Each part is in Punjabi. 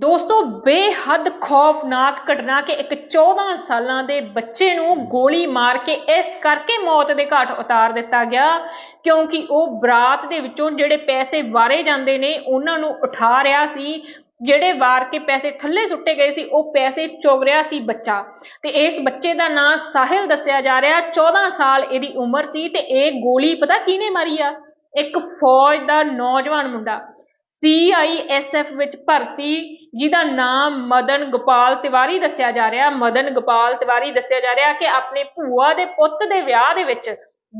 ਦੋਸਤੋ, ਬੇਹੱਦ ਖੌਫਨਾਕ ਘਟਨਾ ਕਿ ਇੱਕ 14 ਸਾਲਾਂ ਦੇ ਬੱਚੇ ਨੂੰ ਗੋਲੀ ਮਾਰ ਕੇ ਇਸ ਕਰਕੇ ਮੌਤ ਦੇ ਘਾਟ ਉਤਾਰ ਦਿੱਤਾ ਗਿਆ ਕਿਉਂਕਿ ਉਹ ਬਰਾਤ ਦੇ ਵਿੱਚੋਂ ਜਿਹੜੇ ਪੈਸੇ ਵਾਰੇ ਜਾਂਦੇ ਨੇ, ਉਹਨਾਂ ਨੂੰ ਉਠਾ ਰਿਹਾ ਸੀ। ਜਿਹੜੇ ਵਾਰ ਕੇ ਪੈਸੇ ਥੱਲੇ ਸੁੱਟੇ ਗਏ ਸੀ, ਉਹ ਪੈਸੇ ਚੁਗ ਰਿਹਾ ਸੀ ਬੱਚਾ। ਤੇ ਇਸ ਬੱਚੇ ਦਾ ਨਾਂ ਸਾਹਿਲ ਦੱਸਿਆ ਜਾ ਰਿਹਾ। 14 ਸਾਲ ਇਹਦੀ ਉਮਰ ਸੀ ਤੇ ਇਹ ਗੋਲੀ ਪਤਾ ਕਿਹਨੇ ਮਾਰੀ ਆ? ਇੱਕ ਫੌਜ ਦਾ ਨੌਜਵਾਨ ਮੁੰਡਾ। ਸੀਆਈਐਸਐਫ ਵਿੱਚ ਭਰਤੀ, ਜਿਹਦਾ ਨਾਮ ਮਦਨ ਗੋਪਾਲ ਤਿਵਾਰੀ ਦੱਸਿਆ ਜਾ ਰਿਹਾ। ਮਦਨ ਗੋਪਾਲ ਤਿਵਾਰੀ ਦੱਸਿਆ ਜਾ ਰਿਹਾ ਕਿ ਆਪਣੇ ਭੂਆ ਦੇ ਪੁੱਤ ਦੇ ਵਿਆਹ ਦੇ ਵਿੱਚ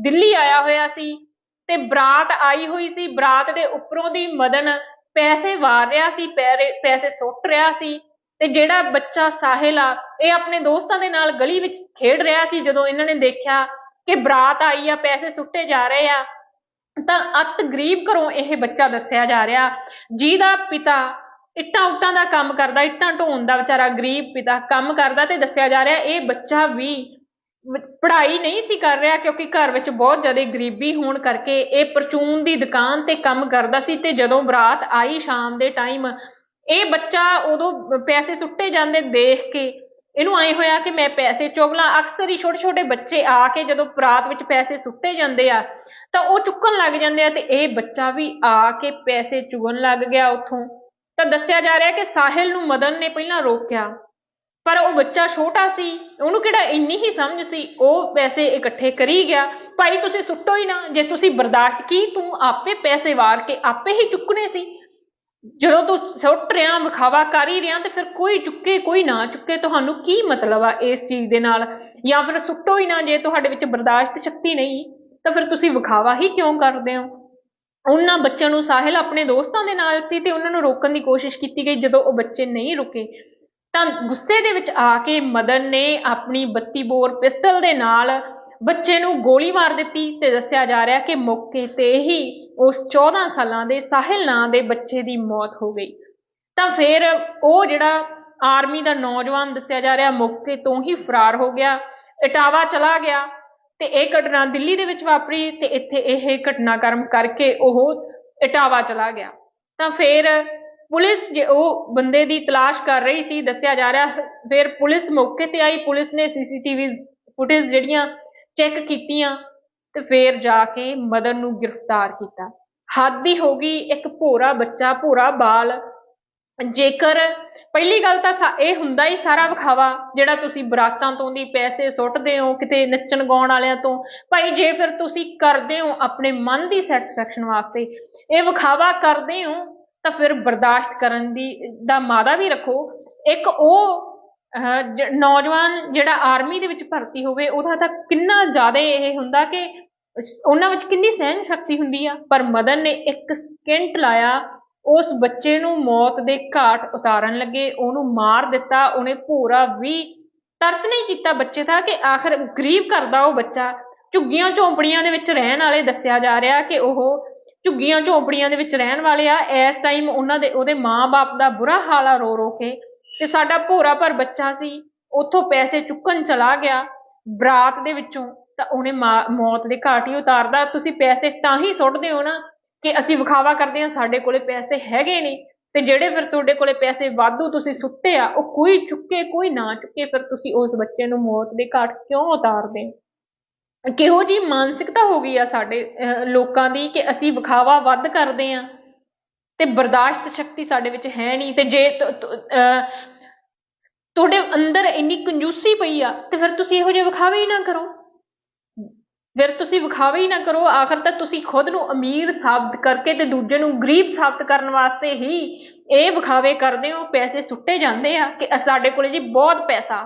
ਦਿੱਲੀ ਆਇਆ ਹੋਇਆ ਸੀ ਤੇ ਬਰਾਤ ਆਈ ਹੋਈ ਸੀ। ਬਰਾਤ ਦੇ ਉੱਪਰੋਂ ਦੀ ਮਦਨ ਪੈਸੇ ਵਾਰ ਰਿਹਾ ਸੀ, ਪੈਰੇ- ਪੈਸੇ ਸੁੱਟ ਰਿਹਾ ਸੀ ਤੇ ਜਿਹੜਾ ਬੱਚਾ ਸਾਹਿਲ ਆ, ਇਹ ਆਪਣੇ ਦੋਸਤਾਂ ਦੇ ਨਾਲ ਗਲੀ ਵਿੱਚ ਖੇਡ ਰਿਹਾ ਸੀ। ਜਦੋਂ ਇਹਨਾਂ ਨੇ ਦੇਖਿਆ ਕਿ ਬਰਾਤ ਆਈ ਆ, ਪੈਸੇ ਸੁੱਟੇ ਜਾ ਰਹੇ ਆ ਤਾਂ ਅਤ ਗਰੀਬ ਘਰੋਂ ਇਹ ਬੱਚਾ ਦੱਸਿਆ ਜਾ ਰਿਹਾ, ਜਿਹਦਾ ਪਿਤਾ ਇੱਟਾਂ ਉੱਟਾਂ ਦਾ ਕੰਮ ਕਰਦਾ, ਇੱਟਾਂ ਢੋਣ ਦਾ ਵਿਚਾਰਾ ਗਰੀਬ ਪਿਤਾ ਕੰਮ ਕਰਦਾ ਤੇ ਦੱਸਿਆ ਜਾ ਰਿਹਾ, ਇਹ ਬੱਚਾ ਵੀ ਪੜ੍ਹਾਈ ਨਹੀਂ ਸੀ ਕਰ ਰਿਹਾ ਕਿਉਂਕਿ ਘਰ ਵਿੱਚ ਬਹੁਤ ਜ਼ਿਆਦਾ ਗਰੀਬੀ ਹੋਣ ਕਰਕੇ ਇਹ ਪਰਚੂਨ ਦੀ ਦੁਕਾਨ ਤੇ ਕੰਮ ਕਰਦਾ ਸੀ ਤੇ ਜਦੋਂ ਬਰਾਤ ਆਈ ਸ਼ਾਮ ਦੇ ਟਾਈਮ ਇਹ ਬੱਚਾ ਉਦੋਂ ਪੈਸੇ ਸੁੱਟੇ ਜਾਂਦੇ ਦੇਖ ਕੇ ਇਹਨੂੰ ਆਏ ਹੋਇਆ ਕਿ ਮੈਂ ਪੈਸੇ ਚੁਗ ਲਾਂ। ਅਕਸਰ ਹੀ ਛੋਟੇ ਛੋਟੇ ਬੱਚੇ ਆ ਕੇ ਜਦੋਂ ਬਰਾਤ ਵਿੱਚ ਪੈਸੇ ਸੁੱਟੇ ਜਾਂਦੇ ਆ, ਤਾਂ ਉਹ ਚੁੱਕਣ ਲੱਗ ਜਾਂਦੇ ਆ ਤੇ ਇਹ ਬੱਚਾ ਵੀ ਆ ਕੇ ਪੈਸੇ ਚੁਗਣ ਲੱਗ ਗਿਆ ਉੱਥੋਂ। ਤਾਂ ਦੱਸਿਆ ਜਾ ਰਿਹਾ ਕਿ ਸਾਹਿਲ ਨੂੰ ਮਦਨ ਨੇ ਪਹਿਲਾਂ ਰੋਕਿਆ, ਪਰ ਉਹ ਬੱਚਾ ਛੋਟਾ ਸੀ। ਉਹਨੂੰ ਕਿਹੜਾ ਇੰਨੀ ਹੀ ਸਮਝ ਸੀ? ਉਹ ਪੈਸੇ ਇਕੱਠੇ ਕਰੀ ਗਿਆ। ਭਾਈ, ਤੁਸੀਂ ਸੁੱਟੋ ਹੀ ਨਾ। ਜੇ ਤੁਸੀਂ ਬਰਦਾਸ਼ਤ ਕੀ, ਤੂੰ ਆਪੇ ਪੈਸੇ ਵਾਰ ਕੇ ਆਪੇ ਹੀ ਚੁੱਕਣੇ ਸੀ। ਜਦੋਂ ਤੂੰ ਸੁੱਟ ਰਿਹਾ, ਵਿਖਾਵਾ ਕਰ ਹੀ ਰਿਹਾ, ਤੇ ਫਿਰ ਕੋਈ ਚੁੱਕੇ, ਕੋਈ ਨਾ ਚੁੱਕੇ, ਤੁਹਾਨੂੰ ਕੀ ਮਤਲਬ ਆ ਇਸ ਚੀਜ਼ ਦੇ ਨਾਲ? ਜਾਂ ਫਿਰ ਸੁੱਟੋ ਹੀ ਨਾ ਜੇ ਤੁਹਾਡੇ ਵਿੱਚ ਬਰਦਾਸ਼ਤ ਸ਼ਕਤੀ ਨਹੀਂ, ਤਾਂ ਫਿਰ ਤੁਸੀਂ ਵਿਖਾਵਾ ਹੀ ਕਿਉਂ ਕਰਦੇ ਹੋ? ਉਹਨਾਂ ਬੱਚਿਆਂ ਨੂੰ ਸਾਹਿਲ ਆਪਣੇ ਦੋਸਤਾਂ ਦੇ ਨਾਲ ਸੀ, ਤੇ ਉਹਨਾਂ ਨੂੰ ਰੋਕਣ ਦੀ ਕੋਸ਼ਿਸ਼ ਕੀਤੀ ਗਈ। ਜਦੋਂ ਉਹ ਬੱਚੇ ਨਹੀਂ ਰੁਕੇ, ਤਾਂ ਗੁੱਸੇ ਦੇ ਵਿੱਚ ਆ ਕੇ ਮਦਨ ਨੇ ਆਪਣੀ 32 ਬੋਰ ਪਿਸਟਲ ਦੇ ਨਾਲ ਬੱਚੇ ਨੂੰ ਗੋਲੀ ਮਾਰ ਦਿੱਤੀ ਤੇ ਦੱਸਿਆ ਜਾ ਰਿਹਾ ਕਿ ਮੌਕੇ ਤੇ ਹੀ ਉਸ 14 ਸਾਲਾਂ ਦੇ ਸਾਹਿਲ ਨਾਂ ਦੇ ਬੱਚੇ ਦੀ ਮੌਤ ਹੋ ਗਈ। ਤਾਂ ਫਿਰ ਉਹ ਜਿਹੜਾ ਆਰਮੀ ਦਾ ਨੌਜਵਾਨ ਦੱਸਿਆ ਜਾ ਰਿਹਾ, ਮੌਕੇ ਤੋਂ ਹੀ ਫਰਾਰ ਹੋ ਗਿਆ, ਇਟਾਵਾ ਚਲਾ ਗਿਆ ਤੇ ਇਹ ਘਟਨਾ ਦਿੱਲੀ ਦੇ ਵਿੱਚ ਵਾਪਰੀ ਤੇ ਇੱਥੇ ਇਹ ਘਟਨਾਕ੍ਰਮ ਕਰਕੇ ਉਹ ਇਟਾਵਾ ਚਲਾ ਗਿਆ। ਤਾਂ ਫਿਰ ਪੁਲਿਸ ਜੇ ਉਹ ਬੰਦੇ ਦੀ ਤਲਾਸ਼ ਕਰ ਰਹੀ ਸੀ, ਦੱਸਿਆ ਜਾ ਰਿਹਾ, ਫਿਰ ਪੁਲਿਸ ਮੌਕੇ ਤੇ ਆਈ, ਪੁਲਿਸ ਨੇ ਸੀਸੀਟੀਵੀ ਫੁਟੇਜ ਜਿਹੜੀਆਂ ਚੈੱਕ ਕੀਤੀਆਂ ਤੇ ਫੇਰ ਜਾ ਕੇ ਮਦਨ ਨੂੰ ਗ੍ਰਿਫਤਾਰ ਕੀਤਾ। ਹੱਦ ਦੀ ਹੋ ਗਈ ਇੱਕ ਭੋਰਾ ਬੱਚਾ, ਭੋਰਾ ਬਾਲ। ਜੇਕਰ ਪਹਿਲੀ ਗੱਲ ਤਾਂ ਇਹ ਹੁੰਦਾ ਹੀ ਸਾਰਾ ਵਿਖਾਵਾ, ਜਿਹੜਾ ਤੁਸੀਂ ਬਰਾਤਾਂ ਤੋਂ ਦੀ ਪੈਸੇ ਸੁੱਟਦੇ ਹੋ ਕਿਤੇ ਨੱਚਣ ਗਾਉਣ ਵਾਲਿਆਂ ਤੋਂ। ਭਾਈ, ਜੇ ਫਿਰ ਤੁਸੀਂ ਕਰਦੇ ਹੋ ਆਪਣੇ ਮਨ ਦੀ ਸੈਟੀਸਫੈਕਸ਼ਨ ਵਾਸਤੇ, ਇਹ ਵਿਖਾਵਾ ਕਰਦੇ ਹੋ ਤਾਂ ਫਿਰ ਬਰਦਾਸ਼ਤ ਕਰਨ ਦੀ ਦਾ ਮਾਦਾ ਵੀ ਰੱਖੋ। ਇੱਕ ਉਹ ਨੌਜਵਾਨ ਜਿਹੜਾ ਆਰਮੀ ਦੇ ਵਿੱਚ ਭਰਤੀ ਹੋਵੇ, ਉਹਦਾ ਤਾਂ ਕਿੰਨਾ ਜ਼ਿਆਦਾ ਇਹ ਹੁੰਦਾ ਕਿ ਉਹਨਾਂ ਵਿੱਚ ਕਿੰਨੀ ਸਹਿਨ ਸ਼ਕਤੀ ਹੁੰਦੀ ਆ। ਪਰ ਮਦਨ ਨੇ ਇੱਕ ਸਕਿੰਟ ਲਾਇਆ, ਉਸ ਬੱਚੇ ਨੂੰ ਮੌਤ ਦੇ ਘਾਟ ਉਤਾਰਨ ਲੱਗੇ, ਉਹਨੂੰ ਮਾਰ ਦਿੱਤਾ, ਉਹਨੇ ਭੋਰਾ ਵੀ ਤਰਸ ਨਹੀਂ ਕੀਤਾ ਬੱਚੇ ਦਾ ਕਿ ਆਖਰ ਗਰੀਬ ਘਰ ਦਾ ਉਹ ਬੱਚਾ ਝੁੱਗੀਆਂ ਝੌਂਪੜੀਆਂ ਦੇ ਵਿੱਚ ਰਹਿਣ ਵਾਲੇ ਦੱਸਿਆ ਜਾ ਰਿਹਾ ਕਿ ਉਹ ਝੁੱਗੀਆਂ ਝੌਂਪੜੀਆਂ ਦੇ ਵਿੱਚ ਰਹਿਣ ਵਾਲੇ ਆ। ਇਸ ਟਾਈਮ ਉਹਨਾਂ ਦੇ, ਉਹਦੇ ਮਾਂ-ਬਾਪ ਦਾ ਬੁਰਾ ਹਾਲ ਆ ਰੋ ਰੋ ਕੇ। ਤੇ ਸਾਡਾ ਭੋਰਾ ਭਰ ਬੱਚਾ ਸੀ ਉੱਥੋਂ ਪੈਸੇ ਚੁੱਕਣ ਚਲਾ ਗਿਆ। ਬਰਾਤ ਦੇ ਵਿੱਚੋਂ ਤਾਂ ਉਹਨੇ ਮਾ- ਮੌਤ ਦੇ ਘਾਟ ਹੀ ਉਤਾਰਦਾ ਤੁਸੀਂ ਪੈਸੇ ਤਾਂ ਹੀ ਸੁੱਟਦੇ ਹੋ ਨਾ ਕਿ ਅਸੀਂ ਵਿਖਾਵਾ ਕਰਦੇ ਹਾਂ ਸਾਡੇ ਕੋਲੇ ਪੈਸੇ ਹੈਗੇ ਨੇ। ਤੇ ਜਿਹੜੇ ਫਿਰ ਤੁਹਾਡੇ ਕੋਲੇ ਪੈਸੇ ਵਾਧੂ ਤੁਸੀਂ ਸੁੱਟੇ ਆ ਉਹ ਕੋਈ ਚੁੱਕੇ ਕੋਈ ਨਾ ਚੁੱਕੇ ਫਿਰ ਤੁਸੀਂ ਉਸ ਬੱਚੇ ਨੂੰ ਮੌਤ ਦੇ ਘਾਟ ਕਿਉਂ ਉਤਾਰਦੇ? ਕਿਹੋ ਜੀ ਮਾਨਸਿਕਤਾ ਹੋ ਗਈ ਆ ਸਾਡੇ ਅਹ, ਲੋਕਾਂ ਦੀ ਕਿ ਅਸੀਂ ਵਿਖਾਵਾ ਵੱਧ ਕਰਦੇ ਆ ਤੇ ਬਰਦਾਸ਼ਤ ਸ਼ਕਤੀ ਸਾਡੇ ਵਿੱਚ ਹੈ ਨਹੀਂ। ਤੇ ਜੇ ਅਹ, ਤੁਹਾਡੇ ਅੰਦਰ ਇੰਨੀ ਕੰਜੂਸੀ ਪਈ ਆ ਤੇ ਫਿਰ ਤੁਸੀਂ ਇਹੋ ਜਿਹੇ ਵਿਖਾਵੇ ਹੀ ਨਾ ਕਰੋ। ਫਿਰ ਤੁਸੀਂ ਵਿਖਾਵੇ ਹੀ ਨਾ ਕਰੋ। ਆਖਰ ਤਾਂ ਤੁਸੀਂ ਖੁਦ ਨੂੰ ਅਮੀਰ ਸਾਬਤ ਕਰਕੇ ਤੇ ਦੂਜੇ ਨੂੰ ਗਰੀਬ ਸਾਬਤ ਕਰਨ ਵਾਸਤੇ ਹੀ ਇਹ ਵਿਖਾਵੇ ਕਰਦੇ ਹੋ। ਪੈਸੇ ਸੁੱਟੇ ਜਾਂਦੇ ਆ ਕਿ ਸਾਡੇ ਕੋਲੇ ਜੀ ਬਹੁਤ ਪੈਸਾ।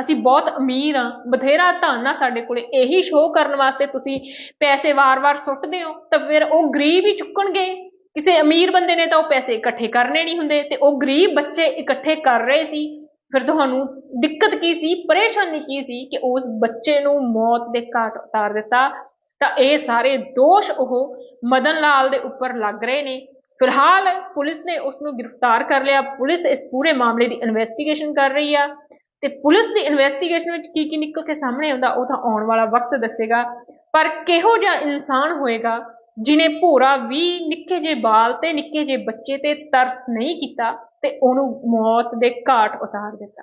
ਅਸੀਂ ਬਹੁਤ ਅਮੀਰ ਆ ਬਥੇਰਾ ਧਨ ਆ ਸਾਡੇ ਕੋਲੇ। ਇਹੀ ਸ਼ੋਅ ਕਰਨ ਵਾਸਤੇ ਤੁਸੀਂ ਪੈਸੇ ਵਾਰ-ਵਾਰ ਸੁੱਟਦੇ ਹੋ ਤਾਂ ਫਿਰ ਉਹ ਗਰੀਬ ਹੀ ਚੁੱਕਣਗੇ। ਕਿਸੇ ਅਮੀਰ ਬੰਦੇ ਨੇ ਤਾਂ ਉਹ ਪੈਸੇ ਇਕੱਠੇ ਕਰਨੇ ਨਹੀਂ ਹੁੰਦੇ ਤੇ ਉਹ ਗਰੀਬ ਬੱਚੇ ਇਕੱਠੇ ਕਰ ਰਹੇ ਸੀ। ਫਿਰ ਤੁਹਾਨੂੰ ਦਿੱਕਤ ਕੀ ਸੀ? ਪਰੇਸ਼ਾਨੀ ਕੀ ਸੀ ਕਿ ਉਸ ਬੱਚੇ ਨੂੰ ਮੌਤ ਦੇ ਘਾਟ ਉਤਾਰ ਦਿੱਤਾ? ਤਾਂ ਇਹ ਸਾਰੇ ਦੋਸ਼ ਉਹ ਮਦਨ ਲਾਲ ਦੇ ਉੱਪਰ ਲੱਗ ਰਹੇ ਨੇ। ਫਿਲਹਾਲ ਪੁਲਿਸ ਨੇ ਉਸ ਨੂੰ ਗ੍ਰਿਫਤਾਰ ਕਰ ਲਿਆ। ਪੁਲਿਸ ਇਸ ਪੂਰੇ ਮਾਮਲੇ ਦੀ ਇਨਵੈਸਟੀਗੇਸ਼ਨ ਕਰ ਰਹੀ ਆ। ਤੇ ਪੁਲਿਸ ਦੀ ਇਨਵੈਸਟੀਗੇਸ਼ਨ ਵਿੱਚ ਕੀ ਕੀ ਨਿਕਲ ਕੇ ਸਾਹਮਣੇ ਆਉਂਦਾ ਉਹ ਤਾਂ ਆਉਣ ਵਾਲਾ ਵਕਤ ਦੱਸੇਗਾ। ਪਰ ਕਿਹੋ ਜਿਹਾ ਇਨਸਾਨ ਹੋਏਗਾ ਜਿਨੇ ਭੋਰਾ ਵੀ ਨਿੱਕੇ ਜਿਹੇ ਬਾਲ ਤੇ ਨਿੱਕੇ ਜਿਹੇ ਬੱਚੇ ਤੇ ਤਰਸ ਨਹੀਂ ਕੀਤਾ ਤੇ ਉਹਨੂੰ ਮੌਤ ਦੇ ਘਾਟ ਉਤਾਰ ਦਿੱਤਾ।